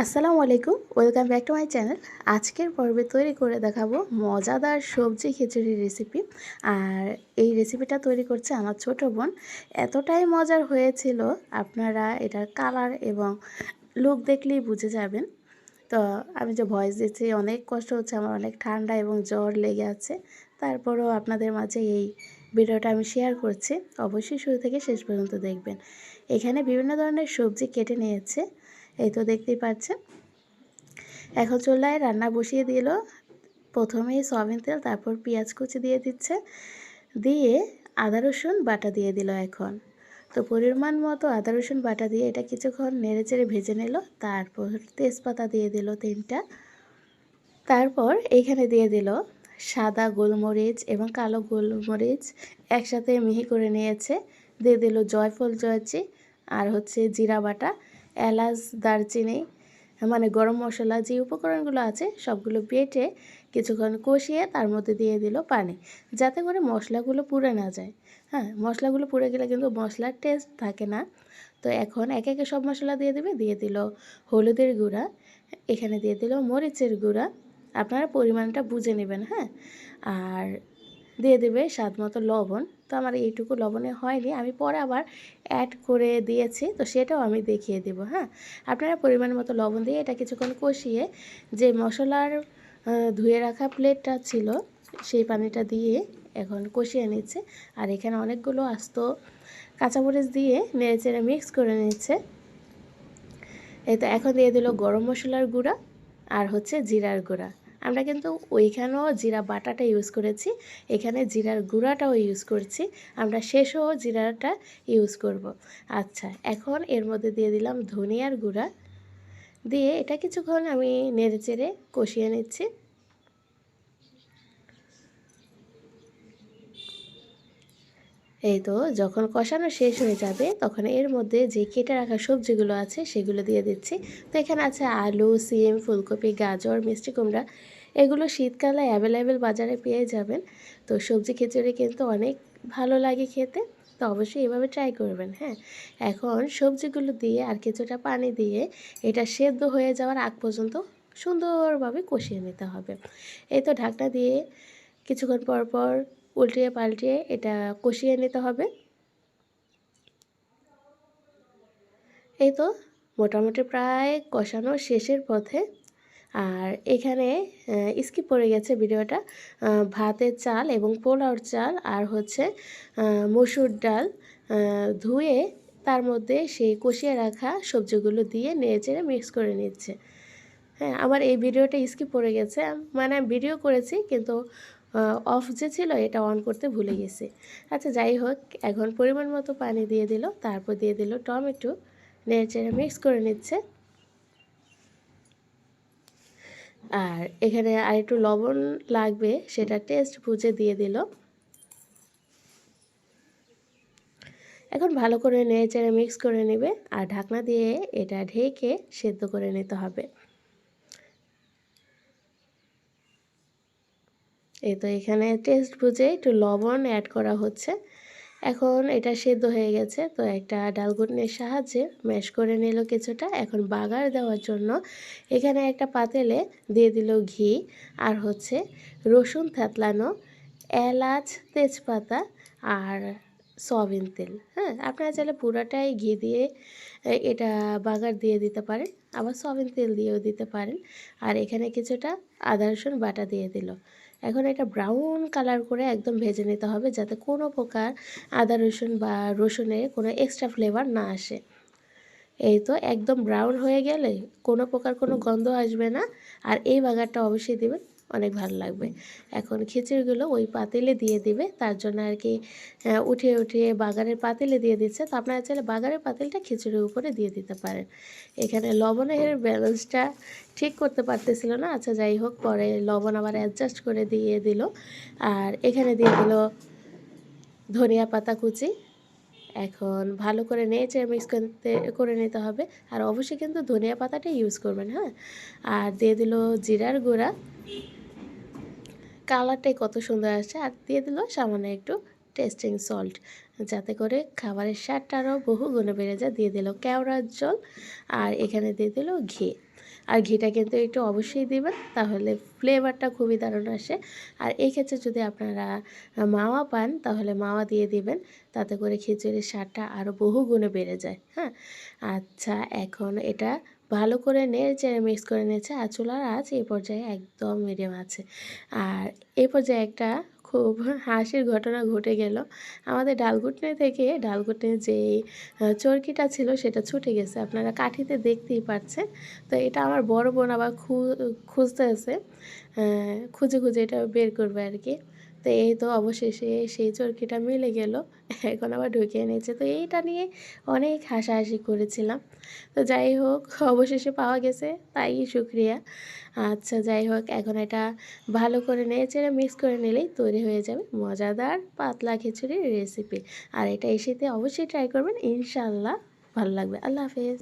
আসসালামু আলাইকুম, welcome back to my channel. আজকের পর্বে তৈরি করে দেখাবো মজাদার সবজি খিচুড়ির রেসিপি। আর এই রেসিপিটা তৈরি করছে আমার ছোট বোন। এতটাই মজার হয়েছিল, আপনারা এটার কালার এবং লুক দেখলেই বুঝে যাবেন। তো আমি যে ভয়েস দিচ্ছি, অনেক কষ্ট হচ্ছে, আমার অনেক ঠান্ডা এবং জ্বর লেগে আছে। তারপরেও আপনাদের মাঝে এই ভিডিওটা আমি শেয়ার করছি। অবশ্যই শুরু থেকে শেষ পর্যন্ত দেখবেন। এখানে বিভিন্ন ধরনের সবজি কেটে নিয়েছে। এই তো দেখতেই পাচ্ছেন। এখন চুলায় রান্না বসিয়ে দিল। প্রথমেই সয়াবিন তেল, তারপর পেঁয়াজ কুচি দিয়ে দিচ্ছে। দিয়ে আদা, রসুন, বাটা দিয়ে দিল এখন। তো পরিমাণ মতো আদা, রসুন, বাটা দিয়ে এটা কিছুক্ষণ নেড়ে চেড়ে ভেজে নিল। তারপর তেজপাতা দিয়ে দিল তিনটা। তারপর এখানে দিয়ে দিল সাদা গোলমরিচ এবং কালো গোলমরিচ একসাথে মিহি করে নিয়েছে। দিয়ে দিল জয়ফল জয়চি আর হচ্ছে জিরা বাটা। এলাচ, দারচিনি মানে গরম মশলা যে উপকরণগুলো আছে সবগুলো বেটে কিছুক্ষণ কষিয়ে তার মধ্যে দিয়ে দিল পানি, যাতে করে মশলাগুলো পুড়ে না যায়। হ্যাঁ মশলাগুলো পুড়ে গেলে কিন্তু মশলার টেস্ট থাকে না। তো এখন একে একে সব মশলা দিয়ে দেবে, দিয়ে দিল হলুদের গুঁড়া, এখানে দিয়ে দিল মরিচের গুঁড়া। আপনারা পরিমাণটা বুঝে নেবেন হ্যাঁ। আর দিয়ে দেবে স্বাদ মতো লবণ। তো আমার এইটুকু লবণে হয়নি, আমি পরে আবার অ্যাড করে দিয়েছি, তো সেটাও আমি দেখিয়ে দেব হ্যাঁ? আপনারা পরিমাণ মতো লবণ দিয়ে এটা কিছুক্ষণ কষিয়ে যে মশলার ধুয়ে রাখা প্লেটটা ছিল, সেই পানিটা দিয়ে এখন কষিয়ে নিচ্ছে। আর এখানে অনেকগুলো আস্ত কাঁচামরিচ দিয়ে নেড়ে চেড়ে মিক্স করে নিচ্ছে। এই তো এখন দিয়ে দিল গরম মশলার গুঁড়া আর হচ্ছে জিরার গুঁড়া। আমরা কিন্তু ওইখানেও জিরা বাটাটা ইউজ করেছি, এখানে জিরার গুঁড়াটাও ইউজ করছি, আমরা শেষও জিরাটা ইউজ করব। আচ্ছা এখন এর মধ্যে দিয়ে দিলাম ধনিয়ার গুঁড়া, দিয়ে এটা কিছুক্ষণ আমি নেড়ে চেড়ে কষিয়ে নিচ্ছি। এই তো যখন কষানো শেষ হয়ে যাবে, তখন এর মধ্যে যে কেটে রাখা সবজিগুলো আছে সেগুলো দিয়ে দিচ্ছি। তো এখানে আছে আলু, সিম, ফুলকপি, গাজর, মিষ্টি কুমড়া, এগুলো শীতকালে অ্যাভেলেবেল বাজারে পেয়ে যাবেন। তো সবজি খিচুড়ি কিন্তু অনেক ভালো লাগে খেতে, তো অবশ্যই এভাবে ট্রাই করবেন হ্যাঁ? এখন সবজিগুলো দিয়ে আর কিছুটা পানি দিয়ে এটা সেদ্ধ হয়ে যাওয়ার আগ পর্যন্ত সুন্দরভাবে কষিয়ে নিতে হবে। এই তো ঢাকনা দিয়ে কিছুক্ষণ পর পর উল্টিয়ে পাল্টিয়ে এটা কষিয়ে নিতে হবে। এই তো মোটামুটি প্রায় কষানো শেষের পথে। আর এখানে স্কিপ পড়ে গেছে ভিডিওটা। ভাতের চাল এবং পোলাওর চাল আর হচ্ছে মসুর ডাল ধুয়ে তার মধ্যে সেই কষিয়ে রাখা সবজিগুলো দিয়ে নেড়ে মিক্স করে নিচ্ছে। হ্যাঁ আমার এই ভিডিওটা স্কিপ পড়ে গেছে। মানে ভিডিও করেছি, কিন্তু অফ যে ছিল, এটা অন করতে ভুলে গেছি। আচ্ছা যাই হোক, এখন পরিমাণ মতো পানি দিয়ে দিল, তারপর দিয়ে দিল টমেটো নেড়ে মিক্স করে নিচ্ছে। আর এখানে আর একটু লবণ লাগবে, সেটা টেস্ট বুঝে দিয়ে দিল। এখন ভালো করে নেড়ে মিক্স করে নেবে, আর ঢাকনা দিয়ে এটা ঢেকে সেদ্ধ করে নিতে হবে। এই তো এখানে টেস্ট বুঝে একটু লবণ অ্যাড করা হচ্ছে। এখন এটা সেদ্ধ হয়ে গেছে, তো একটা ডালগুটনির সাহায্যে ম্যাশ করে নিল কিছুটা। এখন বাগার দেওয়ার জন্য এখানে একটা পাতেলে দিয়ে দিল ঘি আর হচ্ছে রসুন থাতলানো, এলাচ, তেজপাতা আর সয়াবিন তেল। হ্যাঁ আপনারা চাইলে পুরাটাই ঘি দিয়ে এটা বাগার দিয়ে দিতে পারেন, আবার সয়াবিন তেল দিয়েও দিতে পারেন। আর এখানে কিছুটা আদা রসুন বাটা দিয়ে দিল। এখন এটা ব্রাউন কালার করে একদম ভেজে নিতে হবে যাতে কোনো প্রকার আদা, রসুন বা রসুনের কোনো এক্সট্রা ফ্লেভার না আসে। এই তো একদম ব্রাউন হয়ে গেলে কোনো প্রকার কোনো গন্ধ আসবে না। আর এই বাগারটা অবশ্যই দেবেন অনেক ভালো লাগবে। এখন খিচুড়িগুলো ওই পাতিলে দিয়ে দিবে, তার জন্য আর কি উঠিয়ে উঠিয়ে বাগানের পাতিলে দিয়ে দিচ্ছে। তো আপনারা চাইলে বাগানের পাতিলটা খিচুড়ির উপরে দিয়ে দিতে পারেন। এখানে লবণের ব্যালেন্সটা ঠিক করতে পারতেছিল না। আচ্ছা যাই হোক, পরে লবণ আবার অ্যাডজাস্ট করে দিয়ে দিল। আর এখানে দিয়ে দিল ধনিয়া পাতা কুচি। এখন ভালো করে নেচে মিক্স করতে, করে নিতে হবে। আর অবশ্যই কিন্তু ধনিয়া পাতাটা ইউজ করবেন হ্যাঁ? আর দিয়ে দিল জিরার গুঁড়া। কালারটাই কত সুন্দর আসছে। আর দিয়ে দিল সামান্য একটু টেস্টিং সল্ট যাতে করে খাবারের স্বাদটা আরও বহু গুণে বেড়ে যায়। দিয়ে দিল কেওড়ার জল আর এখানে দিয়ে দিল ঘি। আর ঘিটা কিন্তু একটু অবশ্যই দিবেন, তাহলে ফ্লেভারটা খুবই দারুণ আসে। আর এই ক্ষেত্রে যদি আপনারা মাওয়া পান, তাহলে মাওয়া দিয়ে দিবেন, তাতে করে খিচুড়ির স্বাদটা আরও বহু গুণে বেড়ে যায়। হ্যাঁ আচ্ছা এখন এটা ভালো করে নেড়ে মিক্স করে নিয়েছে, আর চুলার আঁচ এই পর্যায়ে একদম মিডিয়াম আছে। আর এই পর্যায়ে একটা খুব হাসির ঘটনা ঘটে গেল। আমাদের ডালঘুটনি থেকে ডালঘুটনির যে চরকিটা ছিল সেটা ছুটে গেছে। আপনারা কাঠিতে দেখতেই পাচ্ছেন তো এটা আমার বড় বোন আবার খুঁজতেছে খুঁজে খুঁজে এটা বের করবে আর কি তো এই তো অবশেষে সেই চরকিটা মিলে গেল। এখন আবার ঢুকিয়ে নিয়েছে তো এইটা নিয়ে অনেক হাসাহাসি করেছিলাম। তো যাই হোক, অবশেষে পাওয়া গেছে। তাই শুক্রিয়া। আচ্ছা যাই হোক, এখন এটা ভালো করে নেড়ে মিক্স করে নিলেই তৈরি হয়ে যাবে মজাদার পাতলা খিচুড়ির রেসিপি আর এটা এসেতে অবশ্যই ট্রাই করবেন। ইনশাল্লাহ ভালো লাগবে। আল্লাহ হাফেজ।